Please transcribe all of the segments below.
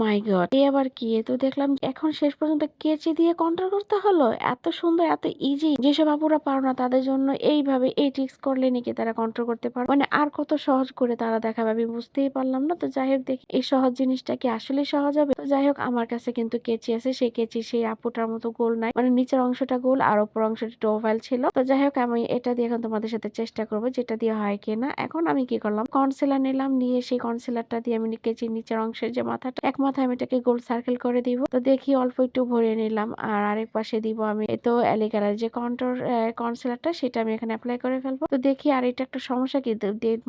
মাই god এ আবার কি? তো দেখলাম এখন শেষ পর্যন্ত কেচি দিয়ে কন্ট্রোল করতে হলো। এত সুন্দর, এত ইজি যেসব আপুরা পারো না, তাদের জন্য এইভাবে এই ট্রিক্স করলে নাকি তারা কন্ট্রোল করতে পারো মানে আর কত সহজ করে তারা দেখাবে আমি বুঝতেই পারলাম না। তো যাই হোক দেখি, এই সহজ জিনিসটা কি আসলে সহজ হবে? তো যাই হোক, আমার কাছে কিন্তু কেচি আছে। সেই কেচি সেই আপুটার মতো গোল নাই। মানে নিচের অংশটা গোল আর ওপর অংশটা একটু ছিল। তো যাই হোক, আমি এটা দিয়ে এখন তোমাদের সাথে চেষ্টা করব যেটা দিয়ে হয় কিনা। এখন আমি কি করলাম? কনসিলার নিলাম। নিয়ে সেই কনসিলারটা দিয়ে আমি কেচির নিচের অংশের যে মাথাটা, এক মাথায় আমি এটাকে গোল সার্কেল করে দিব। তো দেখি অল্প একটু ভরে নিলাম। আর আরেক পাশে দিব আমি তো এলিকালার যে কন্ট্রোর কনসিলারটা সেটা আমি এখানে অ্যাপ্লাই করে ফেলব। তো দেখি আর এটা একটা সমস্যা কি?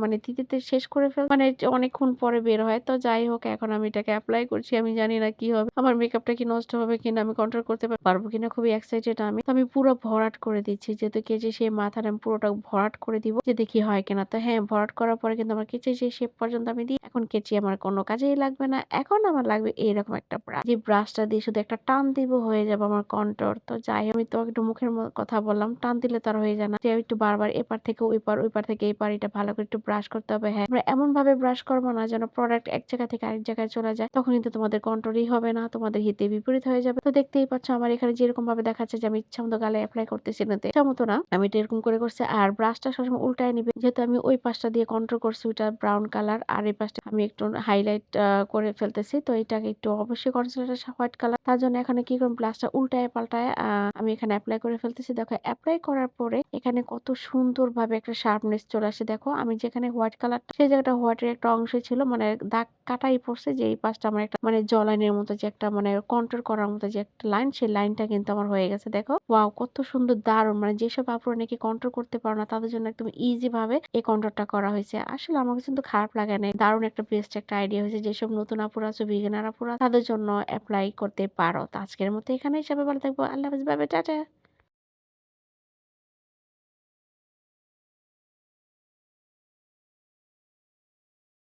মানে দিদিতে শেষ করে ফেল মানে অনেকক্ষণ পরে বের হয়। তো যাই হোক, এখন আমি এটাকে অ্যাপ্লাই করছি। আমি জানি না কি হবে। আমার মেকআপটা কি নষ্ট হবে কিনা আমি কন্ট্রোল করতে পার- পারব কিনা খুবই এক্সাইটেড আমি। তো আমি পুরো ভরাট করে দিচ্ছি। যেহেতু কেচে সেই মাথাটা আমি পুরোটা ভরাট করে দিব, যে দেখি হয় কিনা। তো হ্যাঁ ভরাট করার পরে কিন্তু আমার কেচে সেই শেপ পর্যন্ত আমি দিই। এখন কেচি আমার কোনো কাজেই লাগবে না। এখন আমার লাগবে এইরকম একটা ব্রাশ যে ব্রাশটা দিয়ে শুধু একটা টান দিব হয়ে যাবে আমার কন্ট্রোর তো যাই আমি তো একটু মুখের কথা বললাম। টান দিলে তার হয়ে যায় না। যে একটু বারবার এপার থেকে ওই পার ওই পার থেকে এই পার, এটা ভালো করে একটু ব্রাশ করতে হবে। হ্যাঁ আমরা এমন ভাবে ব্রাশ করব না যেন প্রোডাক্ট এক জায়গা থেকে আরেক জায়গায় চলে যায়। তখন কিন্তু তোমাদের কন্ট্রোলই হবে না, তোমাদের হিতে বিপরীত হয়ে যাবে। তো দেখতেই পাচ্ছ আমার এখানে যেরকম ভাবে দেখাচ্ছে যে আমি ইচ্ছা মতো গালে অ্যাপ্লাই করতেছি না। ইচ্ছা মতো না। আমি এটা এরকম করে করছি। আর ব্রাশটা সবসময় উল্টায় নিবে। যেহেতু আমি ওই পাশটা দিয়ে কন্ট্রোল করছি, ওইটা ব্রাউন কালার আর এই পাশটা আমি একটু হাইলাইট করে ফেলতেছি। তো এটাকে একটু অবশ্যই কনসিলার হোয়াইট কালার তার জন্য এখানে কি করুন ব্লাশটা উল্টায় পাল্টায় আমি এখানে অ্যাপ্লাই করে ফেলতেছি। দেখো অ্যাপ্লাই করার পরে এখানে কত সুন্দর ভাবে একটা শার্পনেস চলে আসে। দেখো, আমি যেখানে হোয়াইট কালার সেই জায়গাটা হোয়াইটের একটা অংশ ছিল মানে দাগ কাটাই পড়ছে যে এই পাশটা আমার একটা মানে জলাইনের মতো যে একটা মানে কন্ট্রোল করার মতো যে একটা লাইন সেই লাইনটা কিন্তু আমার হয়ে গেছে। দেখো ওয়াও কত সুন্দর, দারুণ মানে যেসব আপুরা নাকি কন্ট্রোল করতে পারো না, তাদের জন্য একদম ইজি ভাবে এই কন্ট্রোলটা করা হয়েছে। আসলে আমার কিন্তু খারাপ লাগে না দারুণ একটা বেস্ট একটা আইডিয়া হয়েছে, যেসব নতুন আপুরা আছে বিগিনার পুরা তাদের জন্য অ্যাপ্লাই করতে পারো। তো আজকের মতো এখানেই সবাই ভালো থাকব। আল্লাহ হাফিজ বাই, টাটা।